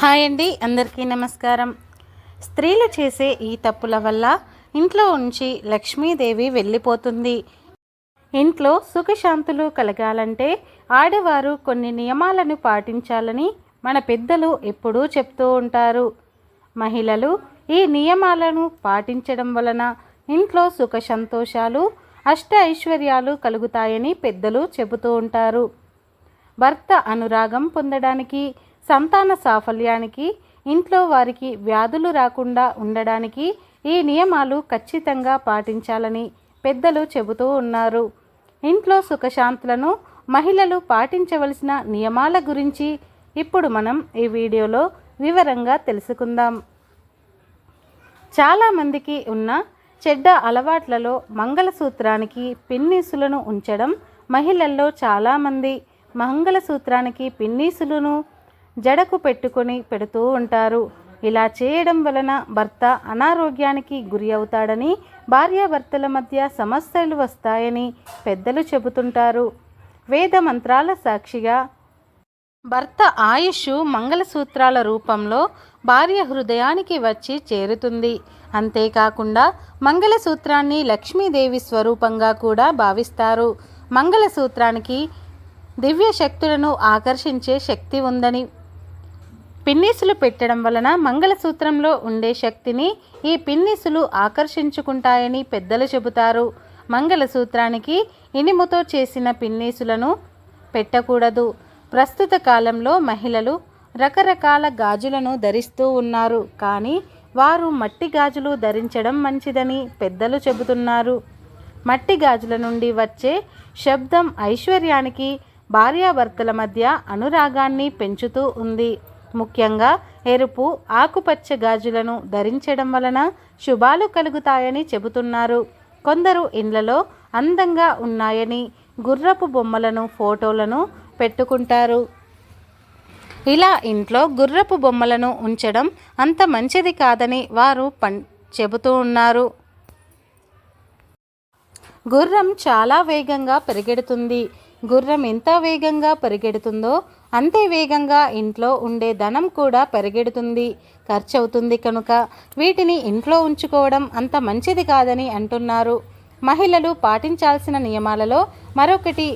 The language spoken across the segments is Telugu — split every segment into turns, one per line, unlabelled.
హాయ్ అండి అందరికీ నమస్కారం. స్త్రీలు చేసే ఈ తప్పుల వల్ల ఇంట్లో ఉంచి లక్ష్మీదేవి వెళ్ళిపోతుంది. ఇంట్లో సుఖశాంతులు కలగాలంటే ఆడవారు కొన్ని నియమాలను పాటించాలని మన పెద్దలు ఎప్పుడూ చెప్తూ ఉంటారు. మహిళలు ఈ నియమాలను పాటించడం వలన ఇంట్లో సుఖ సంతోషాలు అష్ట ఐశ్వర్యాలు కలుగుతాయని పెద్దలు చెబుతూ ఉంటారు. భర్త అనురాగం పొందడానికి సంతాన సాఫల్యానికి ఇంట్లో వారికి వ్యాధులు రాకుండా ఉండడానికి ఈ నియమాలు ఖచ్చితంగా పాటించాలని పెద్దలు చెబుతూ ఉన్నారు. ఇంట్లో సుఖశాంతులను మహిళలు పాటించవలసిన నియమాల గురించి ఇప్పుడు మనం ఈ వీడియోలో వివరంగా తెలుసుకుందాం. చాలామందికి ఉన్న చెడ్డ అలవాట్లలో మంగళసూత్రానికి పిన్నీసులను ఉంచడం మహిళల్లో చాలామంది మంగళసూత్రానికి పిన్నీసులను జడకు పెట్టుకొని పెడుతూ ఉంటారు. ఇలా చేయడం వలన భర్త అనారోగ్యానికి గురి అవుతాడని భార్యాభర్తల మధ్య సమస్యలు వస్తాయని పెద్దలు చెబుతుంటారు. వేద మంత్రాల సాక్షిగా భర్త ఆయుష్ మంగళసూత్రాల రూపంలో భార్య హృదయానికి వచ్చి చేరుతుంది. అంతేకాకుండా మంగళసూత్రాన్ని లక్ష్మీదేవి స్వరూపంగా కూడా భావిస్తారు. మంగళసూత్రానికి దివ్య శక్తులను ఆకర్షించే శక్తి ఉందని పిన్నీసులు పెట్టడం వలన మంగళసూత్రంలో ఉండే శక్తిని ఈ పిన్నీసులు ఆకర్షించుకుంటాయని పెద్దలు చెబుతారు. మంగళసూత్రానికి ఇనుముతో చేసిన పిన్నీసులను పెట్టకూడదు. ప్రస్తుత కాలంలో మహిళలు రకరకాల గాజులను ధరిస్తూ ఉన్నారు. కానీ వారు మట్టి గాజులు ధరించడం మంచిదని పెద్దలు చెబుతున్నారు. మట్టి గాజుల నుండి వచ్చే శబ్దం ఐశ్వర్యానికి భార్యాభర్తల మధ్య అనురాగాన్ని పెంచుతూ ఉంది. ముఖ్యంగా ఎరుపు ఆకుపచ్చ గాజులను ధరించడం వలన శుభాలు కలుగుతాయని చెబుతున్నారు. కొందరు ఇండ్లలో అందంగా ఉన్నాయని గుర్రపు బొమ్మలను ఫోటోలను పెట్టుకుంటారు. ఇలా ఇంట్లో గుర్రపు బొమ్మలను ఉంచడం అంత మంచిది కాదని వారు పం చెబుతూ ఉన్నారు. గుర్రం చాలా వేగంగా పరిగెడుతుంది. గుర్రం ఎంత వేగంగా పరిగెడుతుందో అంతే వేగంగా ఇంట్లో ఉండే ధనం కూడా పరిగెడుతుంది. ఖర్చవుతుంది కనుక వీటిని ఇంట్లో ఉంచుకోవడం అంత మంచిది కాదని అంటున్నారు. మహిళలు పాటించాల్సిన నియమాలలో మరొకటి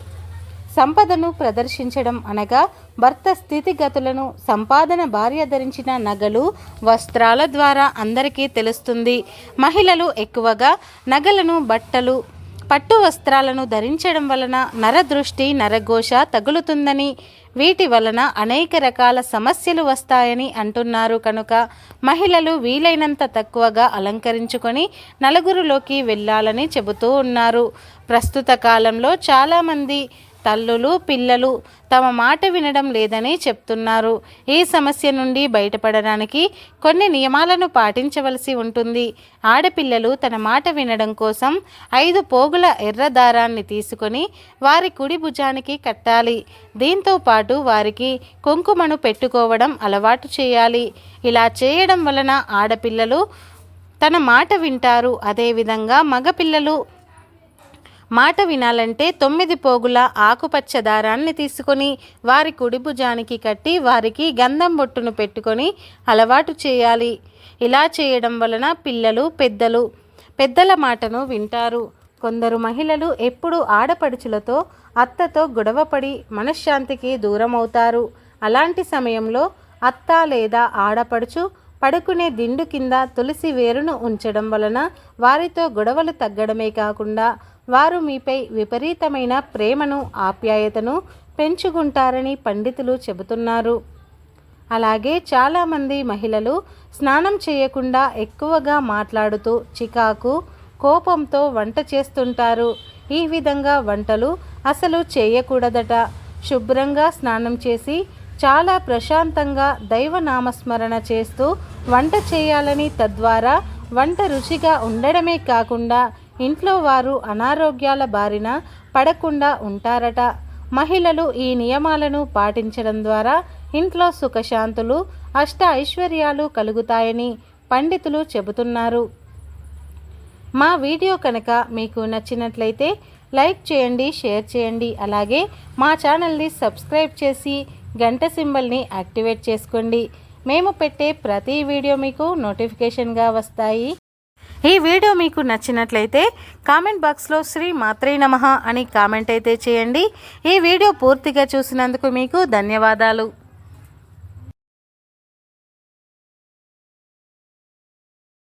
సంపదను ప్రదర్శించడం అనగా భర్త స్థితిగతులను సంపాదన భార్య ధరించిన నగలు వస్త్రాల ద్వారా అందరికీ తెలుస్తుంది. మహిళలు ఎక్కువగా నగలను బట్టలు పట్టు వస్త్రాలను ధరించడం వలన నరదృష్టి నరఘోష తగులుతుందని వీటి వలన అనేక రకాల సమస్యలు వస్తాయని అంటున్నారు. కనుక మహిళలు వీలైనంత తక్కువగా అలంకరించుకొని నలుగురిలోకి వెళ్ళాలని చెబుతూ ఉన్నారు. ప్రస్తుత కాలంలో చాలామంది తల్లులు పిల్లలు తమ మాట వినడం లేదని చెప్తున్నారు. ఈ సమస్య నుండి బయటపడడానికి కొన్ని నియమాలను పాటించవలసి ఉంటుంది. ఆడపిల్లలు తన మాట వినడం కోసం ఐదు పోగుల ఎర్ర దారాన్ని తీసుకొని వారి కుడి భుజానికి కట్టాలి. దీంతో పాటు వారికి కుంకుమను పెట్టుకోవడం అలవాటు చేయాలి. ఇలా చేయడం వలన ఆడపిల్లలు తన మాట వింటారు. అదేవిధంగా మగపిల్లలు మాట వినాలంటే తొమ్మిది పోగుల ఆకుపచ్చ దారాన్ని తీసుకొని వారి కుడి భుజానికి కట్టి వారికి గంధం బొట్టును పెట్టుకొని అలవాటు చేయాలి. ఇలా చేయడం వలన పిల్లలు పెద్దలు పెద్దల మాటను వింటారు. కొందరు మహిళలు ఎప్పుడూ ఆడపడుచులతో అత్తతో గొడవపడి మనశ్శాంతికి దూరం అవుతారు అలాంటి సమయంలో అత్త లేదా ఆడపడుచు పడుకునే దిండు కింద తులసి వేరును ఉంచడం వలన వారితో గొడవలు తగ్గడమే కాకుండా వారు మీపై విపరీతమైన ప్రేమను ఆప్యాయతను పెంచుకుంటారని పండితులు చెబుతున్నారు. అలాగే చాలామంది మహిళలు స్నానం చేయకుండా ఎక్కువగా మాట్లాడుతూ చికాకు కోపంతో వంట చేస్తుంటారు. ఈ విధంగా వంటలు అసలు చేయకూడదట. శుభ్రంగా స్నానం చేసి చాలా ప్రశాంతంగా దైవనామస్మరణ చేస్తూ వంట చేయాలని తద్వారా వంట రుచిగా ఉండడమే కాకుండా ఇంట్లో వారు అనారోగ్యాల బారిన పడకుండా ఉంటారట. మహిళలు ఈ నియమాలను పాటించడం ద్వారా ఇంట్లో సుఖశాంతులు అష్ట ఐశ్వర్యాలు కలుగుతాయని పండితులు చెబుతున్నారు. మా వీడియో కనుక మీకు నచ్చినట్లయితే లైక్ చేయండి షేర్ చేయండి అలాగే మా ఛానల్ని సబ్స్క్రైబ్ చేసి గంట సింబల్ని యాక్టివేట్ చేసుకోండి. మేము పెట్టే ప్రతి వీడియో మీకు నోటిఫికేషన్గా వస్తాయి. ఈ వీడియో మీకు నచ్చినట్లయితే కామెంట్ బాక్స్లో శ్రీ మాత్రే నమః అని కామెంట్ అయితే చేయండి. ఈ వీడియో పూర్తిగా చూసినందుకు మీకు ధన్యవాదాలు.